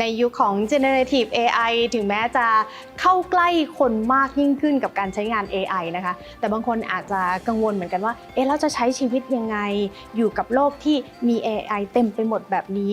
ในยุคของ generative AI ถึงแม้จะเข้าใกล้คนมากยิ่งขึ้นกับการใช้งาน AI นะคะ แต่บางคนอาจจะกังวลเหมือนกันว่า เอ๊ะ เราจะใช้ชีวิตยังไง อยู่กับโลกที่มี AI เต็มไปหมดแบบนี้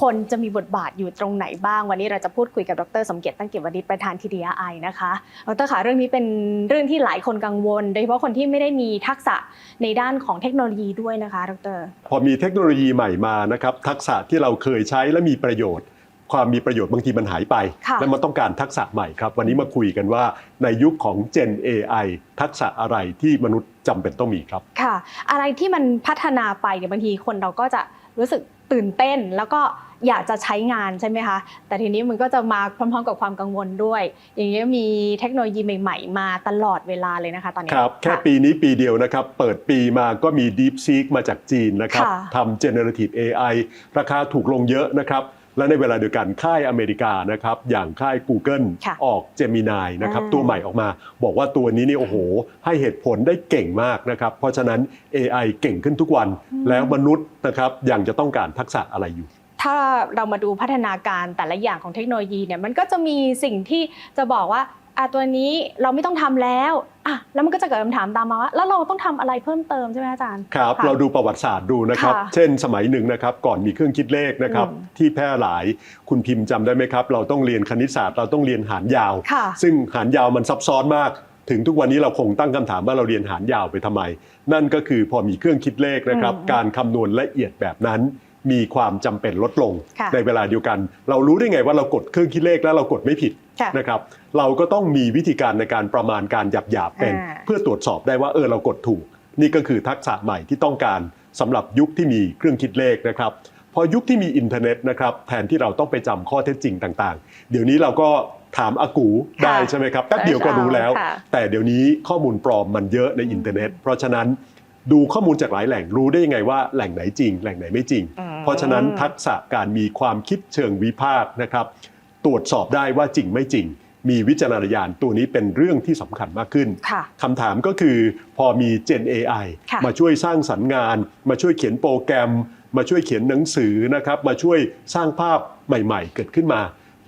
คนจะมีบทบาทอยู่ตรงไหนบ้าง วันนี้เราจะพูดคุยกับดรสมเกียรติตั้งเกียรติวณิชประธาน TDI นะคะ ดรคะเรื่องนี้เป็นเรื่องที่หลายคนกังวล โดยเฉพาะคนที่ไม่ได้มีทักษะในด้านของเทคโนโลยีด้วยนะคะ ดร พอมีเทคโนโลยีใหม่มานะครับ ทักษะที่เราเคยใช้และมีประโยชน์ ความมีประโยชน์บางทีมันหายไปค่ะและมันต้องการทักษะใหม่ครับ วันนี้มาคุยกันว่าในยุคของ Gen AI ทักษะอะไรที่มนุษย์จำเป็นต้องมีครับ ค่ะ อะไรที่มันพัฒนาไปเนี่ยบางทีคนเราก็จะรู้สึกตื่นเต้นแล้วก็อยากจะใช้งานใช่ไหมคะ แต่ทีนี้มันก็จะมาพร้อมๆ กับความกังวลด้วย อย่างนี้ยมีเทคโนโลยีใหม่ ๆ มาตลอดเวลาเลยนะคะตอนนี้ครับแค่ะปีนี้ปีเดียวนะครับ เปิดปีมาก็มี DeepSeek มาจากจีนนะครับค่ะทำ Generative AI ราคาถูกลงเยอะนะครับ และในเวลาเดียวกันค่ายอเมริกานะครับอย่างค่าย Google ค่ะออก Gemini นะครับอ่าตัวใหม่ออกมา บอกว่าตัวนี้นี่โอ้โห ให้เหตุผลได้เก่งมากนะครับ เพราะฉะนั้น AI เก่งขึ้นทุกวันแล้วมนุษย์นะครับยังจะต้องการทักษะอะไรอยู่ถ้าเรามาดูพัฒนาการแต่ละอย่างของเทคโนโลยีเนี่ยมันก็จะมีสิ่งที่จะบอกว่า อะตัวนี้เราไม่ต้องทำแล้วอะแล้วมันก็จะเกิดคำถามตามมาว่าแล้วเราต้องทำอะไรเพิ่มเติมใช่ไหมอาจารย์ครับะเราดูประวัติศาสตร์ดูนะครับค่ะเช่นสมัยหนึ่งนะครับก่อนมีเครื่องคิดเลขนะครับอืมที่แพร่หลายคุณพิมพ์จำได้ไหมครับ เราต้องเรียนคณิตศาสตร์เราต้องเรียนหารยาวค่ะซึ่งหารยาวมันซับซ้อนมากถึงทุกวันนี้เราคงตั้งคำถามว่าเราเรียนหารยาวไปทำไม นั่นก็คือพอมีเครื่องคิดเลขนะครับอืมการคำนวณละเอียดแบบนั้น มีความจำเป็นลดลงค่ะในเวลาเดียวกัน เรารู้ได้ไงว่าเรากดเครื่องคิดเลขแล้วเรากดไม่ผิดค่ะนะครับเราก็ต้องมีวิธีการในการประมาณการหยาบๆเป็นอ่าเพื่อตรวจสอบได้ว่าเออเรากดถูก นี่ก็คือทักษะใหม่ที่ต้องการสำหรับยุคที่มีเครื่องคิดเลขนะครับพอยุคที่มีอินเทอร์เน็ตนะครับแทนที่เราต้องไปจำข้อเท็จจริงต่างๆ เดี๋ยวนี้เราก็ถามอากูได้ค่ะใช่ไหมครับแป๊บเดียวก็รู้แล้วค่ะแต่เดี๋ยวนี้ข้อมูลปลอมมันเยอะในอินเทอร์เน็ต เพราะฉะนั้นดูข้อมูลจากหลายแหล่งรู้ได้ยังไงว่าแหล่งไหนจริง แหล่งไหนไม่จริงอืม เพราะฉะนั้นทักษะการมีความคิดเชิงวิพากษ์นะครับ ตรวจสอบได้ว่าจริงไม่จริง มีวิจารณญาณตัวนี้เป็นเรื่องที่สำคัญมากขึ้นค่ะคำถามก็คือพอมี Gen AI ค่ะมาช่วยสร้างสรรค์งาน มาช่วยเขียนโปรแกรม มาช่วยเขียนหนังสือนะครับมาช่วยสร้างภาพใหม่ ๆ เกิดขึ้นมา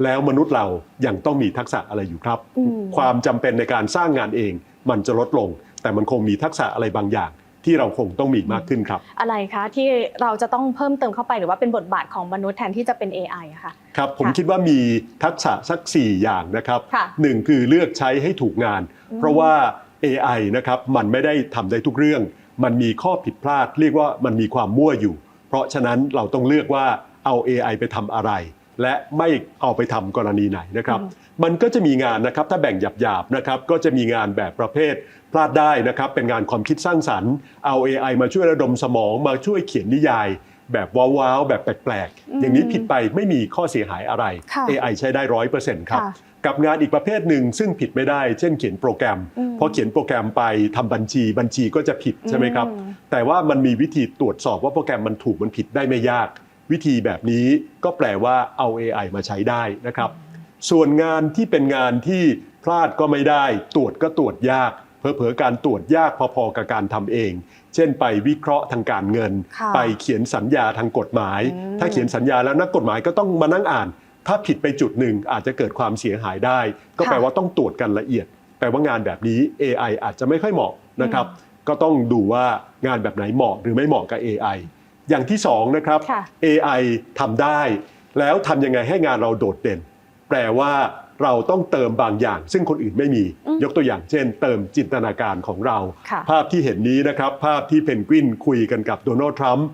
แล้วมนุษย์เรายังต้องมีทักษะอะไรอยู่ครับอืมความจำเป็นในการสร้างงานเอง มันจะลดลง แต่มันคงมีทักษะอะไรบางอย่าง ที่เราคงต้องมีมากขึ้นครับ อะไรคะที่เราจะต้องเพิ่มเติมเข้าไปหรือว่าเป็นบทบาทของมนุษย์แทนที่จะเป็น AI อะค่ะครับผมค่ะคิดว่ามีทักษะสัก 4 อย่างนะครับค่ะหนึ่งคือเลือกใช้ให้ถูกงานอืมเพราะว่า AI นะครับมันไม่ได้ทำได้ทุกเรื่อง มันมีข้อผิดพลาด เรียกว่ามันมีความมั่วอยู่ เพราะฉะนั้นเราต้องเลือกว่าเอา AI ไปทำอะไร และไม่เอาไปทำกรณีไหนนะครับอืมมันก็จะมีงานนะครับถ้าแบ่งหยาบๆนะครับก็จะมีงานแบบประเภทพลาดได้นะครับ เป็นงานความคิดสร้างสรรค์เอา AI มาช่วยระดมสมองมาช่วยเขียนนิยาย แบบว้าวๆแบบแปลกอืมๆอย่างนี้ผิดไปไม่มีข้อเสียหายอะไรค่ะ AI ใช้ได้ร้อยเปอร์เซ็นต์ครับค่ะกับงานอีกประเภทหนึ่งซึ่งผิดไม่ได้ เช่นเขียนโปรแกรมอืมพอเขียนโปรแกรมไปทำบัญชีบัญชีก็จะผิดใช่ไหมครับอืมแต่ว่ามันมีวิธีตรวจสอบว่าโปรแกรมมันถูกมันผิดได้ไม่ยาก วิธีแบบนี้ก็แปลว่าเอา AI มาใช้ได้นะครับ ส่วนงานที่เป็นงานที่พลาดก็ไม่ได้ ตรวจก็ตรวจยากเผลอๆการตรวจยากพอๆกับการทำเอง เช่นไปวิเคราะห์ทางการเงินค่ะไปเขียนสัญญาทางกฎหมายอืมถ้าเขียนสัญญาแล้วนักกฎหมายก็ต้องมานั่งอ่าน ถ้าผิดไปจุดหนึ่งอาจจะเกิดความเสียหายได้ ก็แปลว่าต้องตรวจกันละเอียด แปลว่างานแบบนี้ AI อาจจะไม่ค่อยเหมาะนะครับ ก็ต้องดูว่างานแบบไหนเหมาะหรือไม่เหมาะกับ AI อย่างที่สองนะครับ ค่ะ AI ทำได้ แล้วทำยังไงให้งานเราโดดเด่น แปลว่าเราต้องเติมบางอย่าง ซึ่งคนอื่นไม่มี อืมยกตัวอย่างเช่น เติมจินตนาการของเรา ค่ะ ภาพที่เห็นนี้นะครับ ภาพที่เพนกวินคุยกันกับโดนัลด์ทรัมป์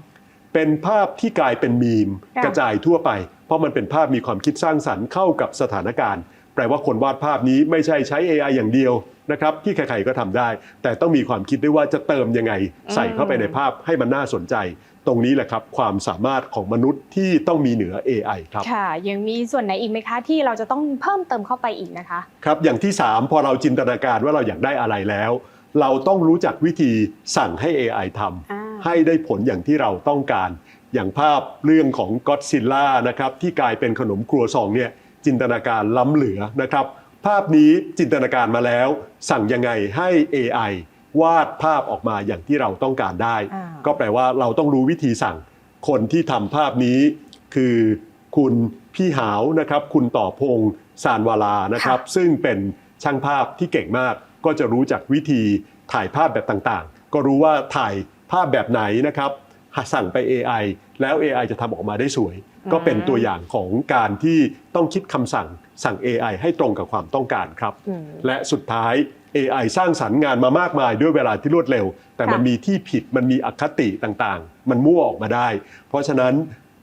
เป็นภาพที่กลายเป็นมีม ค่ะ กระจายทั่วไป เพราะมันเป็นภาพมีความคิดสร้างสรรค์เข้ากับสถานการณ์ แปลว่าคนวาดภาพนี้ไม่ใช่ใช้ AI อย่างเดียวนะครับที่ใครๆก็ทำได้ แต่ต้องมีความคิดด้วยว่าจะเติมยังไง ใส่เข้าไปในภาพให้มันน่าสนใจ ตรงนี้แหละครับ ความสามารถของมนุษย์ที่ต้องมีเหนือ AI ครับค่ะยังมีส่วนไหนอีกไหมคะ ที่เราจะต้องเพิ่มเติมเข้าไปอีกนะคะ ครับอย่างที่ 3 พอเราจินตนาการว่าเราอยากได้อะไรแล้ว เราต้องรู้จักวิธีสั่งให้ AI ทอ่าำให้ได้ผลอย่างที่เราต้องการ อย่างภาพเรื่องของก็ d ซิลล่านะครับที่กลายเป็นขนมครัวซองเนี่ย จินตนาการล้ำเหลือนะครับ ภาพนี้จินตนาการมาแล้ว สั่งยังไงให้ AI วาดภาพออกมาอย่างที่เราต้องการได้ อ่า ก็แปลว่าเราต้องรู้วิธีสั่ง คนที่ทำภาพนี้คือคุณพี่หาวนะครับ คุณต่อพงศ์สานวาลานะครับ ซึ่งเป็นช่างภาพที่เก่งมาก ก็จะรู้จักวิธีถ่ายภาพแบบต่างๆ ก็รู้ว่าถ่ายภาพแบบไหนนะครับ สั่งไป AI แล้ว AI จะทำออกมาได้สวย ก็เป็นตัวอย่างของการที่ต้องคิดคำสั่งสั่ง AI ให้ตรงกับความต้องการครับอืมและสุดท้าย AI สร้างสรรค์งานมามากมายด้วยเวลาที่รวดเร็ว แต่มันค่ะมีที่ผิดมันมีอคติต่างๆ มันมั่วออกมาได้ เพราะฉะนั้น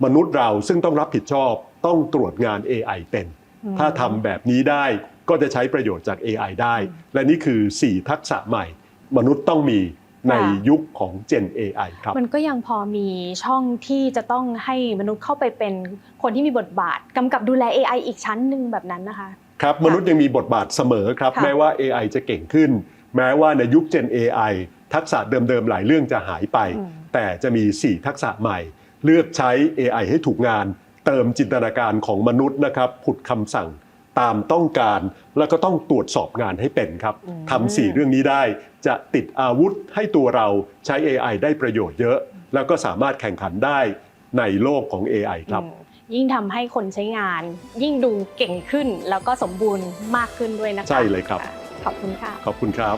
มนุษย์เราซึ่งต้องรับผิดชอบต้องตรวจงาน AI เป็น ถ้าทำแบบนี้ได้ก็จะใช้ประโยชน์จาก AI ได้ และนี่คือ 4 ทักษะใหม่ มนุษย์ต้องมี ในยุคของ Gen AI ครับมันก็ยังพอมีช่องที่จะต้องให้มนุษย์เข้าไปเป็นคนที่มีบทบาทกำกับดูแล AI อีกชั้นหนึ่งแบบนั้นนะคะครับมนุษย์ยังมีบทบาทเสมอครับค่ะแม้ว่า AI จะเก่งขึ้น แม้ว่าในยุค Gen AI ทักษะเดิมๆหลายเรื่องจะหายไปอืมแต่จะมี 4 ทักษะใหม่ เลือกใช้ AI ให้ถูกงาน เติมจินตนาการของมนุษย์นะครับผุดคำสั่ง ตามต้องการ แล้วก็ต้องตรวจสอบงานให้เป็นครับทำสี่เรื่องนี้ได้จะติดอาวุธให้ตัวเราใช้ AI ได้ประโยชน์เยอะ แล้วก็สามารถแข่งขันได้ในโลกของ AI ครับอืมยิ่งทำให้คนใช้งาน ยิ่งดูเก่งขึ้นแล้วก็สมบูรณ์มากขึ้นด้วยนะคะใช่เลยครับะขอบคุณค่ะ ขอบคุณครับ